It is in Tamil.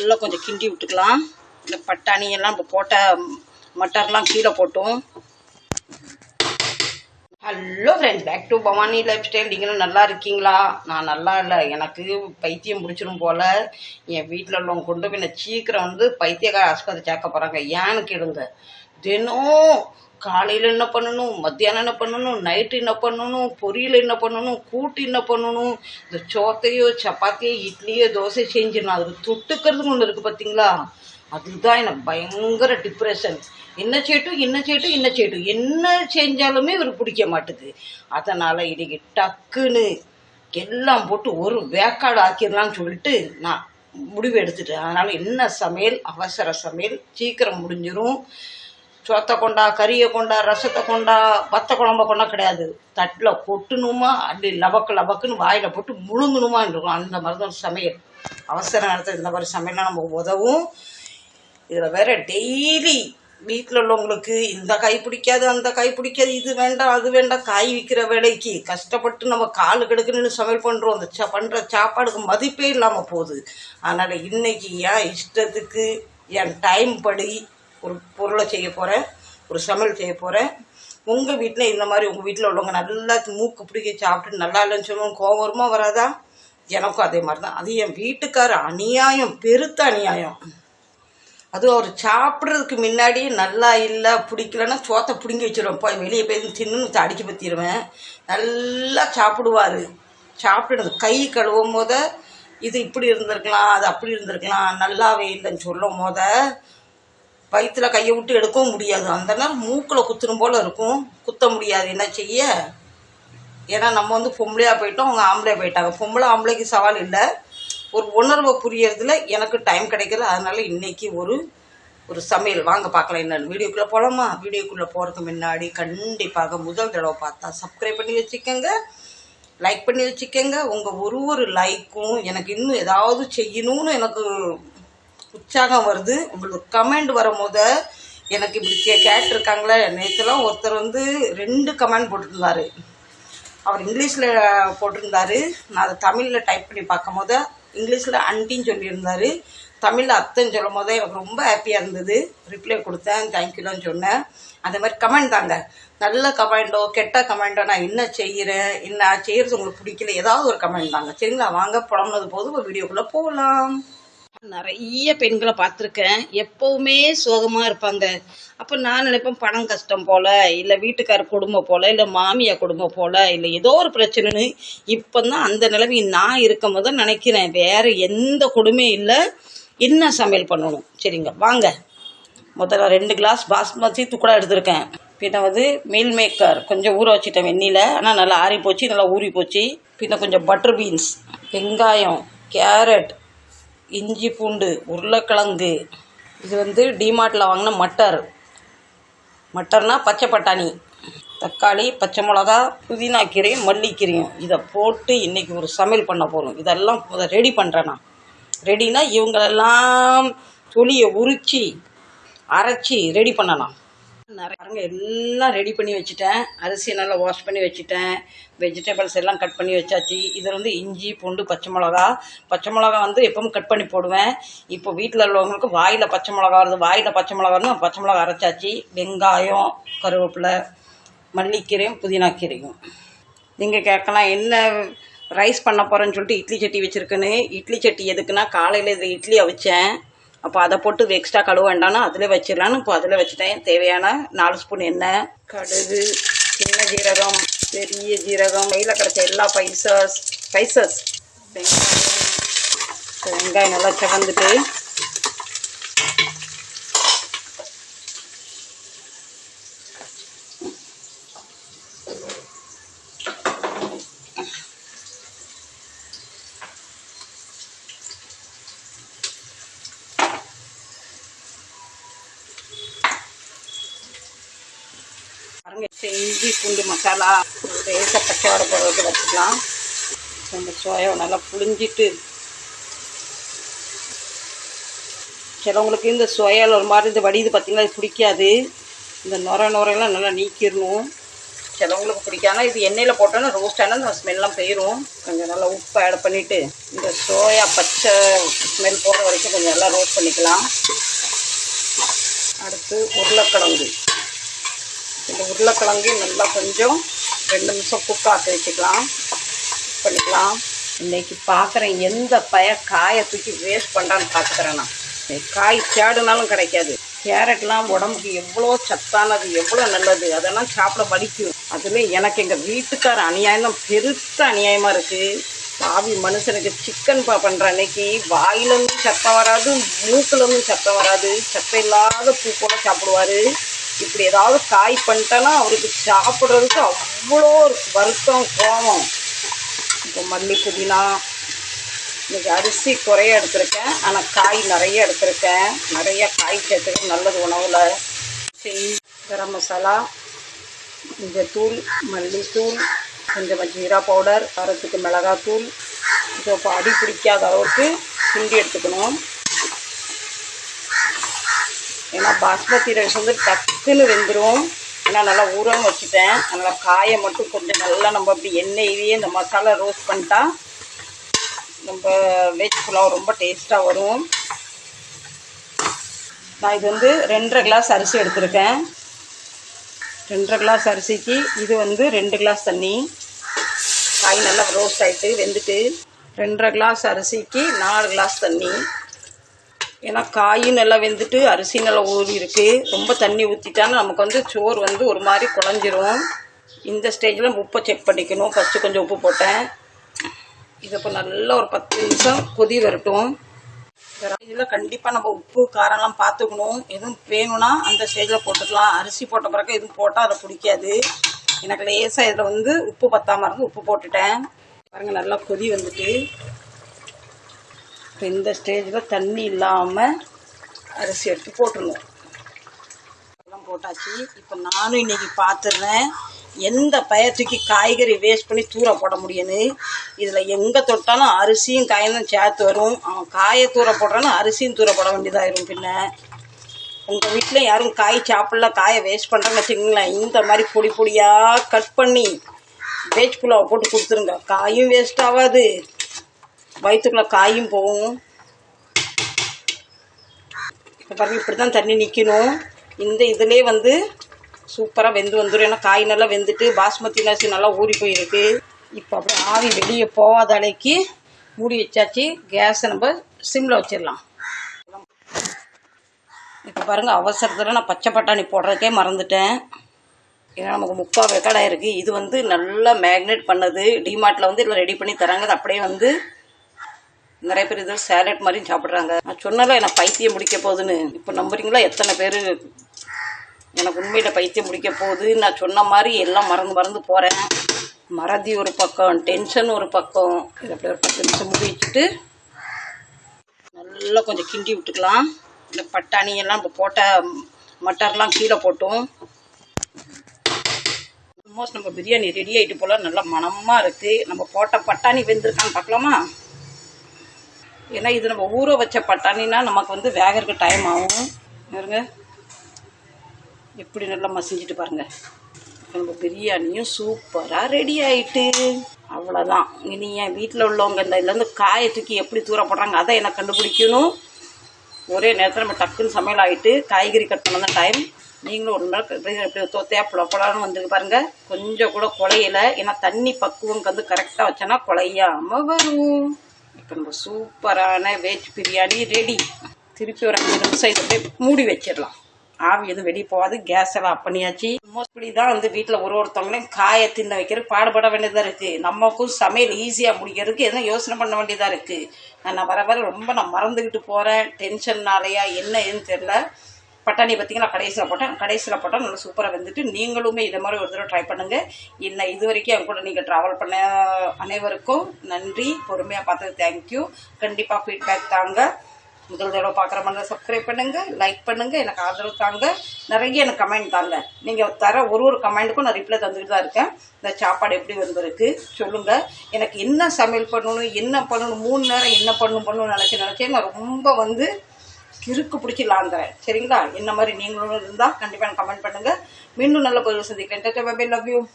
நல்லா கொஞ்சம் கிண்டி விட்டுக்கலாம். இந்த பட்டாணி எல்லாம் இப்போ போட்ட மட்டர்லாம் கீழே போட்டும். Hello friends back to Bhavani lifestyle நீங்களும் நல்லா இருக்கீங்களா? நான் நல்லா இல்லை. எனக்கு பைத்தியம் பிடிச்சிடும் போல். என் வீட்டில் உள்ளவங்க கொண்டு போய் நான் சீக்கிரம் வந்து பைத்தியக்கார ஆஸ்பத்திரி சேர்க்க போகிறாங்க ஏன்னு கேளுங்க. தினம் காலையில் என்ன பண்ணணும்? மத்தியானம் என்ன பண்ணணும்? நைட்டு என்ன பண்ணணும்? பொரியல் என்ன பண்ணணும்? கூட்டு என்ன பண்ணணும்? இந்த சோத்தையோ சப்பாத்தியோ இட்லியோ தோசை செஞ்சிடணும். அதுக்கு தொட்டுக்கிறதுக்கு ஒன்று இருக்குது பார்த்தீங்களா அதுதான் எனக்கு பயங்கர டிப்ரெஷன் என்ன சேட்டும் என்ன சேட்டும் என்ன சேட்டும் என்ன செஞ்சாலுமே இவருக்கு பிடிக்க மாட்டுது. அதனால் இன்னைக்கு டக்குன்னு எல்லாம் போட்டு ஒரு வேக்காடு ஆக்கிடலாம்னு சொல்லிட்டு நான் முடிவு எடுத்துட்டேன். அதனால் என்ன சமையல் அவசர சமையல் சீக்கிரம் முடிஞ்சிரும். சோத்தை கொண்டா கறியை கொண்டா ரசத்தை கொண்டா வத்த குழம்ப கொண்டா கிடையாது. தட்டில் கொட்டணுமா அப்படி லபக்கு லபக்குன்னு வாயில் போட்டு முழுங்கணுமா இருக்கும். அந்த மாதிரி தான் சமையல். அவசர நேரத்தில் இந்த மாதிரி சமையல்லாம் நமக்கு உதவும். இதில் வேற டெய்லி வீட்டில் உள்ளவங்களுக்கு இந்த காய் பிடிக்காது அந்த காய் பிடிக்காது இது வேண்டாம் அது வேண்டாம் காய் விற்கிற வேலைக்கு கஷ்டப்பட்டு நம்ம காலு கெடுக்குன்னு சமையல் பண்ணுறோம் அந்த சா பண்ணுற சாப்பாடுக்கு மதிப்பே இல்லாமல் போகுது. அதனால் இன்னைக்கு என் இஷ்டத்துக்கு என் டைம் படி ஒரு பொருளை செய்ய போகிறேன் ஒரு சமையல் செய்ய போகிறேன் உங்கள் வீட்டில் இந்த மாதிரி உங்கள் வீட்டில் உள்ளவங்க நல்லா மூக்கு பிடிக்க சாப்பிட்டு நல்லா இல்லைன்னு சொல்லுவோம் கோவம் வருமா வராதா? எனக்கும் அதே மாதிரி தான் அது என் வீட்டுக்கார அநியாயம் பெருத்த அநியாயம். அதுவும் அவர் சாப்பிட்றதுக்கு முன்னாடி நல்லா இல்லை பிடிக்கலன்னா சோத்தை பிடுங்கி வச்சிருவேன். போய் வெளியே போய் தின்னு அடிக்க பற்றிடுவேன் நல்லா சாப்பிடுவார். சாப்பிடுறது கை கழுவும் போத இது இப்படி இருந்திருக்கலாம் அது அப்படி இருந்திருக்கலாம் நல்லாவே இல்லைன்னு சொல்லும் போத வயிற்றுல கையை விட்டு எடுக்கவும் முடியாது. அந்த நேரம் மூக்கில் குத்துரும் போல் இருக்கும். குத்த முடியாது. என்ன செய்ய? ஏன்னா நம்ம வந்து பொம்பளையாக போயிட்டோம் அவங்க ஆம்பளையாக போயிட்டாங்க. பொம்பளை ஆம்பளைக்கு சவால் இல்லை. ஒரு உணர்வை புரியறதுல எனக்கு டைம் கிடைக்கல. அதனால இன்னைக்கு ஒரு ஒரு சமையல். வாங்க பார்க்கலாம் என்னன்னு. வீடியோக்குள்ளே போகலாமா வீடியோக்குள்ளே போகிறதுக்கு முன்னாடி கண்டிப்பாக முதல் தடவை பார்த்தா சப்ஸ்கிரைப் பண்ணி வச்சுக்கோங்க. லைக் பண்ணி வச்சுக்கோங்க. உங்கள் ஒரு ஒரு லைக்கும் எனக்கு இன்னும் ஏதாவது செய்யணும்னு எனக்கு உற்சாகம் வருது. உங்களுக்கு கமெண்ட் வரும்போத எனக்கு இப்படி கே கேட்டிருக்காங்களே. நேற்றுலாம் ஒருத்தர் வந்து ரெண்டு கமெண்ட் போட்டிருந்தாரு. அவர் இங்கிலீஷில் போட்டிருந்தாரு. நான் அதை தமிழில் டைப் பண்ணி பார்க்கும் போது இங்கிலீஷில் அண்டின்னு சொல்லியிருந்தார். தமிழில் அத்தைன்னு சொல்லும் போதே எனக்கு ரொம்ப ஹாப்பியாக இருந்தது. ரிப்ளை கொடுத்தேன் தேங்க்யூலாம் சொன்னேன். அதே மாதிரி கமெண்ட் தாங்க. நல்ல கமெண்டோ கெட்ட கமெண்டோ நான் என்ன செய்கிறேன் என்ன செய்கிறது உங்களுக்கு பிடிக்கல ஏதாவது ஒரு கமெண்ட் தாங்க. சரிங்களா? வாங்க புலம்புனது போது ஒரு வீடியோக்குள்ளே போகலாம் நிறைய பெண்களை பார்த்துருக்கேன். எப்போவுமே சோகமாக இருப்பாங்க. அப்போ நான் நினைப்பேன் பணம் கஷ்டம் போல் இல்லை வீட்டுக்கார குடும்பம் போல் இல்லை மாமியார் குடும்பம் போல் இல்லை ஏதோ ஒரு பிரச்சனைன்னு இப்போ தான் அந்த நிலைமை நான் இருக்கும் போது நினைக்கிறேன். வேறு எந்த கொடுமையும் இல்லை. என்ன சமையல் பண்ணணும்? சரிங்க வாங்க. முதல்ல ரெண்டு கிளாஸ் பாஸ்மதி துக்குடா எடுத்திருக்கேன். பின்ன வந்து மீல் மேக்கர் கொஞ்சம் ஊற வச்சுட்டேன் வெந்நியில் ஆனால் நல்லா ஆறி போச்சு நல்லா ஊறி போச்சு பின்ன கொஞ்சம் பட்டர் பீன்ஸ் வெங்காயம் கேரட் இஞ்சி பூண்டு உருளைக்கிழங்கு இது வந்து டிமார்ட்டில் வாங்கின மட்டர். மட்டர்னால் பச்சை பட்டாணி தக்காளி பச்சை மிளகா புதினா கீரையும் மல்லிக்கீரையும் இதை போட்டு இன்றைக்கி ஒரு சமையல் பண்ண போகிறோம் இதெல்லாம் இதை ரெடி பண்ணுறேன் நான். ரெடினா இவங்களெல்லாம் தொலியை உரித்து அரைச்சி ரெடி பண்ணலாம் நிறைய எல்லாம் ரெடி பண்ணி வச்சுட்டேன். அரிசி நல்லா வாஷ் பண்ணி வச்சுட்டேன். வெஜிடபிள்ஸ் எல்லாம் கட் பண்ணி வச்சாச்சு. இதில் வந்து இஞ்சி பூண்டு பச்சை மிளகா. பச்சை மிளகா வந்து எப்பவும் கட் பண்ணி போடுவேன். இப்போ வீட்டில் உள்ளவங்களுக்கு வாயில் பச்சை மிளகா வருது. வாயில் பச்சை மிளகான்னு பச்சை மிளகா அரைச்சாச்சு. வெங்காயம் கருவேப்பிலை மல்லிக்கீரையும் புதினாக்கீரையும் நீங்கள் கேட்கலாம் என்ன ரைஸ் பண்ண போகிறேன்னு சொல்லிட்டு இட்லி சட்டி வச்சுருக்கேன்னு இட்லி சட்டி எதுக்குன்னா காலையில் இதில் இட்லி அவிச்சேன் அப்போ அதை போட்டு எக்ஸ்ட்ரா கழுவ வேண்டாம்னா அதில் வச்சிடலான்னு இப்போ அதில் வச்சுட்டேன். தேவையான நாலு ஸ்பூன் எண்ணெய் கடுகு சின்ன ஜீரகம் பெரிய ஜீரகம் கையில் கிடச்ச எல்லா பைசஸ் பைசஸ் வெங்காயம் வெங்காயம் நல்லா சிவந்துட்டு இஞ்சி பூண்டு மசாலா லேசாக பச்சை வடை போடுறது வச்சுக்கலாம். நம்ம சோயாவை நல்லா புளிஞ்சிட்டு சிலவங்களுக்கு இந்த சோயாவில் ஒரு மாதிரி இந்த வடிது பார்த்திங்கன்னா இது பிடிக்காது. இந்த நுர நுரையெல்லாம் நல்லா நீக்கிடணும். சிலவங்களுக்கு பிடிக்காது இது எண்ணெயில் போட்டோன்னா ரோஸ்ட் ஆனால் அந்த ஸ்மெல்லாம் போயிடும் கொஞ்சம் நல்லா உப்பு ஆட் பண்ணிவிட்டு இந்த சோயா பச்சை ஸ்மெல் போகிற வரைக்கும் கொஞ்சம் நல்லா ரோஸ்ட் பண்ணிக்கலாம். அடுத்து உருளைக்கிழங்கு. இந்த உருளைக்கிழங்கு நல்லா கொஞ்சம் ரெண்டு நிமிஷம் குக் ஆக்க வச்சுக்கலாம். பண்ணிக்கலாம். இன்னைக்கு பார்க்குறேன் எந்த பய காயை தூக்கி வேஸ்ட் பண்ணுறான்னு பார்த்துக்கிறேன் நான். காய் தேடுனாலும் கிடைக்காது. கேரட்லாம் உடம்புக்கு எவ்வளோ சத்தானது எவ்வளோ நல்லது அதெல்லாம் சாப்பிட வலிக்கும். அதுலேயும் எனக்கு எங்கள் வீட்டுக்கார அநியாயம் தான் பெருத்த அநியாயமாக இருக்குது பாவி மனுஷனுக்கு சிக்கன் பா பண்ணுற அன்னைக்கு வாயிலேருந்து சத்தம் வராது மூக்குலேருந்து சத்தம் வராது. சத்தம் இல்லாத பூ போல சாப்பிடுவார். இப்படி ஏதாவது காய் பண்ணிட்டேன்னா அவருக்கு சாப்பிட்றதுக்கு அவ்வளோ வருத்தம் கோபம். இப்போ மல்லி புதினா இன்னைக்கு அரிசி குறைய எடுத்திருக்கேன். ஆனால் காய் நிறைய எடுத்திருக்கேன். நிறைய காய் சேர்த்துக்க நல்லது உணவில். கரம் மசாலா மஞ்சத்தூள் மல்லித்தூள் கொஞ்சம் ஜீரா பவுடர் காரத்துக்கு மிளகாத்தூள். இப்போ இப்போ அடி பிடிக்காத அளவுக்கு கிண்டி எடுத்துக்கணும். ஏன்னா பாஸ்மதி ரைஸ் வந்து டக்குன்னு வெந்துடும் ஏன்னா நல்லா ஊறவும் வச்சுட்டேன். அதனால் காயை மட்டும் கொஞ்சம் நல்லா நம்ம அப்படி எண்ணெயிலேயே இந்த மசாலா ரோஸ்ட் பண்ணிட்டா நம்ம வெஜ் புலாவ் ரொம்ப டேஸ்ட்டாக வரும். நான் இது வந்து ரெண்டரை கிளாஸ் அரிசி எடுத்திருக்கேன். ரெண்டரை கிளாஸ் அரிசிக்கு இது வந்து ரெண்டு கிளாஸ் தண்ணி. காய் நல்லா ரோஸ்ட் ஆகிட்டு வெந்துட்டு ரெண்டரை கிளாஸ் அரிசிக்கு நாலு கிளாஸ் தண்ணி. ஏன்னா காயும் நல்லா வெந்துட்டு அரிசி நல்லா ஊறி இருக்கு. ரொம்ப தண்ணி ஊற்றிட்டாலும் நமக்கு வந்து சோறு வந்து ஒரு மாதிரி குழஞ்சிரும். இந்த ஸ்டேஜில் உப்பை செக் பண்ணிக்கணும். ஃபஸ்ட்டு கொஞ்சம் உப்பு போட்டேன். இதை இப்போ நல்லா ஒரு பத்து நிமிஷம் கொதி வரட்டும். இதில் கண்டிப்பாக நம்ம உப்பு காரம்லாம் பார்த்துக்கணும். எதுவும் வேணும்னா அந்த ஸ்டேஜில் போட்டுக்கலாம். அரிசி போட்ட பிறகு எதுவும் போட்டால் அதை பிடிக்காது. எனக்கு லேசாக இதில் வந்து உப்பு பத்தாமல் இருந்து உப்பு போட்டுட்டேன். பாருங்கள் நல்லா கொதி வந்துட்டு இப்போ இந்த ஸ்டேஜில் தண்ணி இல்லாமல் அரிசி எடுத்து போட்டுருணும் எல்லாம் போட்டாச்சு. இப்போ நானும் இன்னைக்கு பார்த்துடுறேன் எந்த பயத்துக்கு காய்கறி வேஸ்ட் பண்ணி தூர போட முடியும்னு? இதில் எங்கே தொட்டாலும் அரிசியும் காயும் தான் சேர்த்து வரும். அவன் காயை தூர போடுறான்னு அரிசியும் தூர போட வேண்டியதாயிரும் பின்ன. உங்கள் வீட்டில் யாரும் காய் சாப்பிடல காயை வேஸ்ட் பண்ணுறேன்னு வச்சுக்கோங்களேன். இந்த மாதிரி பொடி பொடியாக கட் பண்ணி வேஜ் புலாவை போட்டு கொடுத்துருங்க. காயும் வேஸ்ட் ஆகாது. வயிற்றுக்குள்ளே காயும் போகும். இப்போ பாருங்க இப்படி தான் தண்ணி நிற்கணும் இந்த இதிலே வந்து சூப்பராக வெந்து வந்துடும் ஏன்னா காய் நல்லா வெந்துட்டு பாஸ்மதி அரிசி நல்லா ஊறி போயிருக்கு. இப்போ அப்படியே ஆவி வெளியே போகாத அளவுக்கு மூடி வச்சாச்சு. கேஸை நம்ம சிம்மில் வச்சிடலாம். இப்போ பாருங்கள் அவசரத்தில் நான் பச்சை பட்டாணி போடுறதுக்கே மறந்துட்டேன். ஏன்னா நமக்கு முக்கால் வெக்கடாக இருக்குது இது வந்து நல்லா மேக்னேட் பண்ணது. டிமார்ட்டில் வந்து இதில் ரெடி பண்ணி தராங்க. அது அப்படியே வந்து நிறைய பேர் இது சேலட் மாதிரியும் சாப்பிட்றாங்க. நான் சொன்னால எனக்கு பைத்தியம் முடிக்க போகுதுன்னு. இப்போ நம்புறீங்களா? எத்தனை பேர் எனக்கு உண்மையில் பைத்தியம் முடிக்க போகுது நான் சொன்ன மாதிரி எல்லாம் மறந்து மறந்து போகிறேன் மறதி ஒரு பக்கம் டென்ஷன் ஒரு பக்கம். இதை அப்படியே ஒரு பத்து நிமிஷம் முடிச்சுட்டு நல்லா கொஞ்சம் கிண்டி விட்டுக்கலாம். இந்த பட்டாணியெல்லாம் இப்போ போட்ட மட்டர்லாம் கீழே போட்டும். ஆல்மோஸ்ட் நம்ம பிரியாணி ரெடி ஆகிட்டு போல். நல்லா மணமாக இருக்குது நம்ம போட்ட பட்டாணி வெந்திருக்கான்னு பார்க்கலாமா? ஏன்னா இது நம்ம ஊற வச்ச பட்டாணினா நமக்கு வந்து வேகிறதுக்கு டைம் ஆகும். இருங்க எப்படி நல்லா மசிஞ்சிட்டு பாருங்க. நம்ம பிரியாணியும் சூப்பராக ரெடி ஆயிட்டு. அவ்வளோதான் இனி என் வீட்டில் உள்ளவங்க இந்த இதுலேருந்து காயை தூக்கி எப்படி தூர போடுறாங்க அதை எனக்கு கண்டுபிடிக்கணும். ஒரே நேரத்தில் நம்ம டக்குன்னு சமையல் ஆகிட்டு காய்கறி கட் பண்ண டைம் நீங்களும் ஒரு நாள் எப்படி தோத்தையா புலப்படான்னு வந்துருக்கு பாருங்க. கொஞ்சம் கூட குலையல. ஏன்னா தண்ணி பக்குவம் வந்து கரெக்டாக வச்சோன்னா குலையாமல் வரும். நம்ம சூப்பரான வெஜ் பிரியாணி ரெடி திருப்பி ஒரு அஞ்சு நிமிஷம் இதை அப்படியே மூடி வச்சிடலாம். ஆவி எதுவும் வெளியே போகாது. கேஸ் எல்லாம் அப்பனியாச்சு பண்ணியாச்சு. மோஸ்ட்லி தான் வந்து வீட்டில் ஒரு ஒருத்தவங்களையும் காயை தின்ன வைக்கிறது பாடுபட வேண்டியதாக இருக்குது நமக்கும் சமையல் ஈஸியாக முடிக்கிறதுக்கு எதுவும் யோசனை பண்ண வேண்டியதாக இருக்குது நான் வர வர ரொம்ப நான் மறந்துக்கிட்டு போகிறேன் டென்ஷன்னாலையா என்ன ஏதுன்னு தெரில பட்டாணி பார்த்திங்கன்னா கடைசியில் போட்டேன். கடைசியில் போட்டால் நல்லா சூப்பராக வந்துட்டு நீங்களுமே இதை மாதிரி ஒரு தடவை ட்ரை பண்ணுங்கள் என்ன இது வரைக்கும் என் கூட நீங்கள் ட்ராவல் பண்ண அனைவருக்கும் நன்றி பொறுமையாக பார்த்தது தேங்க்யூ கண்டிப்பாக ஃபீட்பேக் தாங்க. முதல் தடவை பார்க்குற மாதிரி சப்ஸ்கிரைப் பண்ணுங்கள் லைக் பண்ணுங்கள் எனக்கு ஆதரவு தாங்க. நிறைய எனக்கு கமெண்ட் தாங்க. நீங்கள் தர ஒரு ஒரு கமெண்ட்டுக்கும் நான் ரிப்ளை தந்துட்டு தான் இருக்கேன். இந்த சாப்பாடு எப்படி வந்திருக்கு சொல்லுங்கள் எனக்கு என்ன சமையல் பண்ணணும் என்ன பண்ணணும் மூணு நேரம் என்ன பண்ணணும் பண்ணணும்னு நினச்சி நினச்சேன் நான் ரொம்ப வந்து கிறுக்கு பிடிச்சி லாந்துறேன் சரிங்களா? என்ன மாதிரி நீங்களும் இருந்தால் கண்டிப்பாக கமெண்ட் பண்ணுங்கள் மீண்டும் நல்ல பொருள் சந்திக்கிறேன். Love you